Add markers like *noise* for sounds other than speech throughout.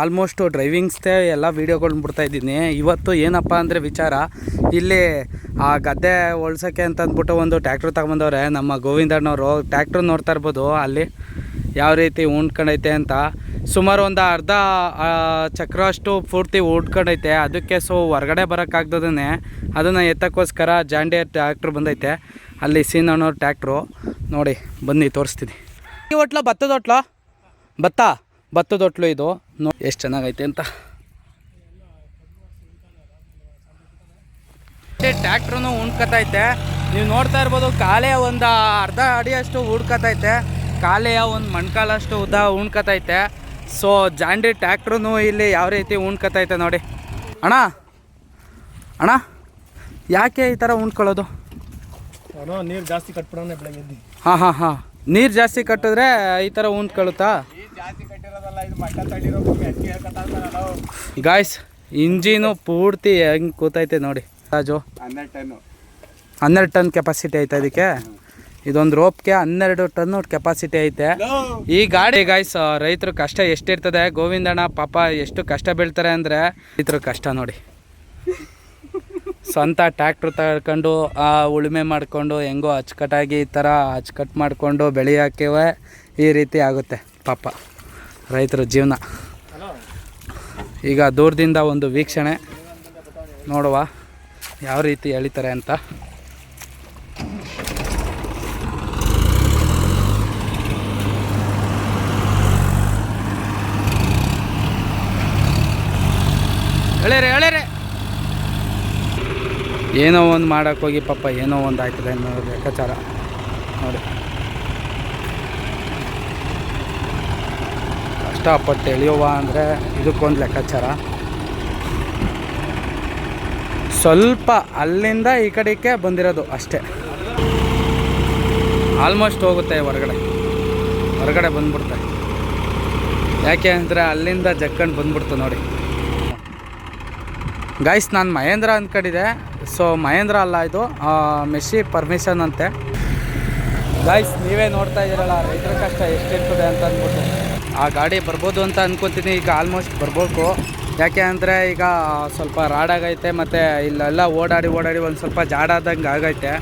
Almost ಡ್ರೈವಿಂಗ್ಸ್ದೇ ಎಲ್ಲ ವೀಡಿಯೋಗಳ್ನ ಬಿಡ್ತಾ ಇದ್ದೀನಿ. ಇವತ್ತು ಏನಪ್ಪ ಅಂದರೆ ವಿಚಾರ, ಇಲ್ಲಿ ಆ ಗದ್ದೆ ಒಳ್ಸೋಕ್ಕೆ ಅಂತ ಅಂದ್ಬಿಟ್ಟು ಒಂದು ಟ್ಯಾಕ್ಟ್ರ್ ತಗೊಂಬಂದವ್ರೆ, ನಮ್ಮ ಗೋವಿಂದಣ್ಣವರು. ಟ್ಯಾಕ್ಟ್ರ್ ನೋಡ್ತಾ ಇರ್ಬೋದು, ಅಲ್ಲಿ ಯಾವ ರೀತಿ ಉಂಡ್ಕೊಂಡೈತೆ ಅಂತ. ಸುಮಾರು ಒಂದು ಅರ್ಧ ಚಕ್ರ ಅಷ್ಟು ಪೂರ್ತಿ ಉಂಡ್ಕೊಂಡೈತೆ ಅದಕ್ಕೆ ಸೊ ಹೊರಗಡೆ ಬರೋಕ್ಕಾಗ್ದದೇ ಅದನ್ನು ಎತ್ತಕ್ಕೋಸ್ಕರ ಜಾಂಡಿಯರ್ ಟ್ಯಾಕ್ಟ್ರ್ ಬಂದೈತೆ. ಅಲ್ಲಿ ಸೀನಣ್ಣವ್ರ ಟ್ಯಾಕ್ಟ್ರು. ನೋಡಿ, ಬನ್ನಿ, ತೋರಿಸ್ತೀನಿ. ಈ ಹೋಟ್ಲ, ಭತ್ತದ ಹೋಟ್ಲ? ಭತ್ತ? ಭತ್ತದ ಹೊಟ್ಲು ಇದು. ನೋ ಎಷ್ಟು ಚೆನ್ನಾಗೈತೆ ಅಂತ. ಟ್ಯಾಕ್ಟ್ರೂ ಉಣ್ಕತೈತೆ. ನೀವು ನೋಡ್ತಾ ಇರ್ಬೋದು ಕಾಲೆಯ ಒಂದು ಅರ್ಧ ಅಡಿಯಷ್ಟು ಹುಡ್ಕತೈತೆ ಕಾಲೆಯ ಒಂದು ಮಣ್ಕಾಲಷ್ಟು ಉದ್ದ ಉಣ್ಕತೈತೆ. ಸೊ ಜಾಂಡಿ ಟ್ಯಾಕ್ಟ್ರೂ ಇಲ್ಲಿ ಯಾವ ರೀತಿ ಉಣ್ಕತೈತೆ ನೋಡಿ. ಅಣ್ಣ? ಅಣ್ಣ? ಯಾಕೆ ಈ ಥರ ಉಣ್ಕೊಳ್ಳೋದು? ನೀರು ಜಾಸ್ತಿ ಕಟ್ಬಿಡೋಣ ಬೆಳಗ್ಗೆ ಹಾಂ ಹಾಂ ಹಾಂ. ನೀರು ಜಾಸ್ತಿ ಕಟ್ಟಿದ್ರೆ ಈ ಥರ ಉಣ್ಕೊಳ್ಳುತ್ತಾ ಗಾಯ್ಸ್ ಇಂಜಿನು ಪೂರ್ತಿ ಹೆಂಗ್ ಕೂತೈತೆ ನೋಡಿ. ರಾಜು ಹನ್ನೆರಡು ಟನ್ನು. ಹನ್ನೆರಡು ಟನ್ ಕೆಪಾಸಿಟಿ ಐತೆ ಅದಕ್ಕೆ ಇದೊಂದು ರೋಪ್ಗೆ ಹನ್ನೆರಡು ಟನ್ ಕೆಪಾಸಿಟಿ ಐತೆ. ಈ ಗಾಡಿ ಗಾಯ್ಸ್ ರೈತರು ಕಷ್ಟ ಎಷ್ಟಿರ್ತದೆ? ಗೋವಿಂದಣ್ಣ ಪಾಪ ಎಷ್ಟು ಕಷ್ಟ ಬೀಳ್ತಾರೆ ಅಂದರೆ ರೈತರು ಕಷ್ಟ ನೋಡಿ. ಸ್ವಂತ ಟ್ಯಾಕ್ಟ್ರ್ ತಗೊಂಡು ಆ ಉಳುಮೆ ಮಾಡಿಕೊಂಡು ಹೆಂಗೋ ಅಚ್ಚುಕಟ್ಟಾಗಿ ಈ ಥರ ಅಚ್ಚುಕಟ್ಟು ಮಾಡಿಕೊಂಡು ಬೆಳೆಯೋಕ್ಕೆ ಈ ರೀತಿ ಆಗುತ್ತೆ ಪಾಪ. ರೈತರ ಜೀವನ. ಈಗ ದೂರದಿಂದ ಒಂದು ವೀಕ್ಷಣೆ ನೋಡುವ ಯಾವ ರೀತಿ ಎಳಿತಾರೆ ಅಂತ. ಎಳೆರೆ ಎಳೆರೆ. ಏನೋ ಒಂದು ಮಾಡೋಕ್ಕೋಗಿ ಪಾಪ ಏನೋ ಒಂದು ಆಯ್ತದೆ ಅನ್ನೋ ಲೆಕ್ಕಾಚಾರ. ನೋಡಿ. ಕಷ್ಟಪಟ್ಟು ಎಳೆಯುವ ಅಂದರೆ ಇದಕ್ಕೊಂದು ಲೆಕ್ಕಾಚಾರ. ಸ್ವಲ್ಪ ಅಲ್ಲಿಂದ ಈ ಕಡೆಗೆ ಬಂದಿರೋದು ಅಷ್ಟೇ. ಆಲ್ಮೋಸ್ಟ್ ಹೋಗುತ್ತೆ ಹೊರಗಡೆ. ಹೊರಗಡೆ ಬಂದ್ಬಿಡ್ತೆ ಯಾಕೆ ಅಂದರೆ ಅಲ್ಲಿಂದ ಜಕ್ಕಂಡು ಬಂದ್ಬಿಡ್ತು ನೋಡಿ. ಗಾಯ್ಸ್ ನಾನು ಮಹೇಂದ್ರ ಅಂದ್ಕೊಂಡಿದ್ದೆ. ಸೊ ಮಹೇಂದ್ರ ಅಲ್ಲ ಇದು. ಮೆಸ್ಸಿ ಪರ್ಮಿಷನ್ ಅಂತೆ. ಗಾಯ್ಸ್ ನೀವೇ ನೋಡ್ತಾ ಇದ್ದೀರಲ್ಲ, ರೈತರ ಕಷ್ಟ ಎಷ್ಟಿರ್ತದೆ ಅಂತ ಅಂದ್ಬಿಟ್ಟು. ಆ ಗಾಡಿ ಬರ್ಬೋದು ಅಂತ ಅಂದ್ಕೊತೀನಿ ಈಗ ಆಲ್ಮೋಸ್ಟ್ ಬರ್ಬೇಕು. ಯಾಕೆ ಅಂದರೆ ಈಗ ಸ್ವಲ್ಪ ರಾಡಾಗೈತೆ ಮತ್ತು ಇಲ್ಲೆಲ್ಲ ಓಡಾಡಿ ಓಡಾಡಿ ಒಂದು ಸ್ವಲ್ಪ ಜಾಡಾದಂಗೆ ಆಗೈತೆ.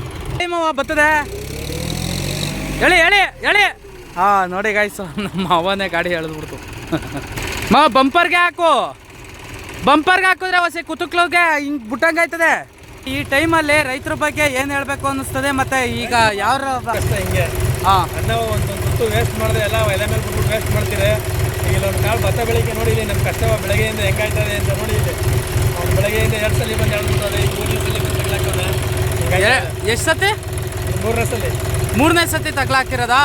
ಮಾವ, ಬರ್ತದೆ? ಹೇಳಿ ಹೇಳಿ ಹೇಳಿ. ಹಾಂ, ನೋಡಿ ಗಾಯ್ಸ್ ನಮ್ಮ ಅವನೇ ಗಾಡಿ ಎಳೆದ್ಬಿಡ್ತು. *laughs* ಮಾ ಬಂಪರ್ಗೆ ಹಾಕು. ಬಂಪರ್ಗೆ ಹಾಕಿದ್ರೆ ಹೊಸ ಕುತುಕ್ಲೋಗೆ ಹಿಂಗೆ ಬಿಟ್ಟಂಗಾಯ್ತದೆ ಈ ಟೈಮಲ್ಲಿ ರೈತರ ಬಗ್ಗೆ ಏನು ಹೇಳಬೇಕು ಅನ್ನಿಸ್ತದೆ ಮತ್ತು ಈಗ ಯಾರು ಹಿಂಗೆ. ಅನ್ನ ಒಂದು ತುತ್ತು ವೇಸ್ಟ್ ಮಾಡಿದೆ ಎಲ್ಲ ಎಲೆ ಮೇಲೆ ಬಿಟ್ಬಿಟ್ಟು ವೇಸ್ಟ್ ಮಾಡ್ತೀರಿ. ಈಗ ಇಲ್ಲೊಂದು ಕಾಳು ಭತ್ತ ಬೆಳಗ್ಗೆ ನೋಡಿ ಇಲ್ಲಿ ನಮ್ಮ ಕಷ್ಟ ಬೆಳಗ್ಗೆಯಿಂದ ಹೆಂಗಾಯ್ತದೆ ಅಂತ ನೋಡಿ ಇಲ್ಲಿ ಅವ್ನು ಬೆಳಗ್ಗೆಯಿಂದ ಎರಡು ಸಲ ಬಂದು ಎರಡು ಸಲ ಈಗ ಮೂರನೇ ಸಲ ಬಂದು ತಗ್ಲಾಕವನೆ ಎಷ್ಟು ಸತಿ? ಮೂರನೇ ಸಲ. ಮೂರನೇ ಸತಿ ತಗ್ಲಾಕಿರೋದಾ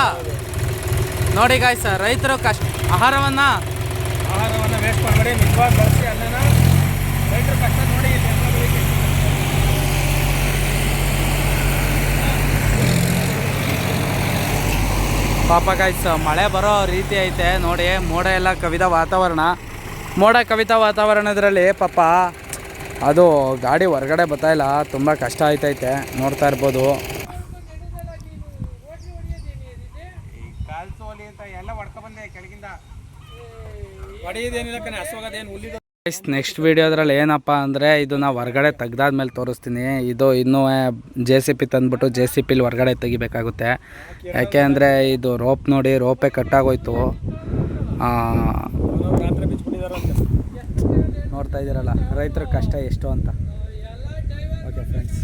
ನೋಡಿ ಗಾಯ್ಸ್ ರೈತರು ಕಷ್ಟ ಆಹಾರವನ್ನು ಆಹಾರವನ್ನು ವೇಸ್ಟ್ ಮಾಡಬೇಡಿ. ನಿಜವಾಗಿ ಬಳಸಿ ಅನ್ನನ ರೈತರು ಕಷ್ಟ ನೋಡಿ ಇಲ್ಲಿ ಎಲ್ಲ ಬೆಳಿಗ್ಗೆ ಪಾಪ ಗಾಯ್ಸ್ ಮಳೆ ಬರೋ ರೀತಿ ಐತೆ ನೋಡಿ ಮೋಡ ಎಲ್ಲ ಕವಿದ ವಾತಾವರಣ ಮೋಡ ಕವಿತ ವಾತಾವರಣದ್ರಲ್ಲಿ ಪಾಪ ಅದು ಗಾಡಿ ಹೊರಗಡೆ ಬರ್ತಾ ಇಲ್ಲ ತುಂಬ ಕಷ್ಟ ಆಯ್ತೈತೆ ನೋಡ್ತಾ ಇರ್ಬೋದು ಕಾಲ್ಸೋಲಿ ಅಂತ ಎಲ್ಲ ಹೊಡ್ಕೊಬಂದೆ ಕೆಳಗಿಂದ ಹೊಡೆಯೋದೇನಿಲ್ಲ ಕಣೆ ಹಸೋಗೋದೇನು ಹುಲ್ಲಿದ ನೆಕ್ಸ್ಟ್ ವಿಡಿಯೋದ್ರಲ್ಲಿ ಏನಪ್ಪ ಅಂದರೆ ಇದು ನಾವು ಹೊರಗಡೆ ತೆಗ್ದಾದ್ಮೇಲೆ ತೋರಿಸ್ತೀನಿ. ಇದು ಇನ್ನೂ ಜೆ ಸಿ ಪಿ ತಂದ್ಬಿಟ್ಟು ಜೆ ಸಿ ಪಿಲಿ ಹೊರಗಡೆ ತೆಗಿಬೇಕಾಗುತ್ತೆ. ಯಾಕೆ ಅಂದರೆ ಇದು ರೋಪ್ ನೋಡಿ ರೋಪೇ ಕಟ್ಟಾಗೋಯ್ತು. ನೋಡ್ತಾ ಇದ್ದೀರಲ್ಲ, ರೈತರ ಕಷ್ಟ ಎಷ್ಟು ಅಂತ. Okay friends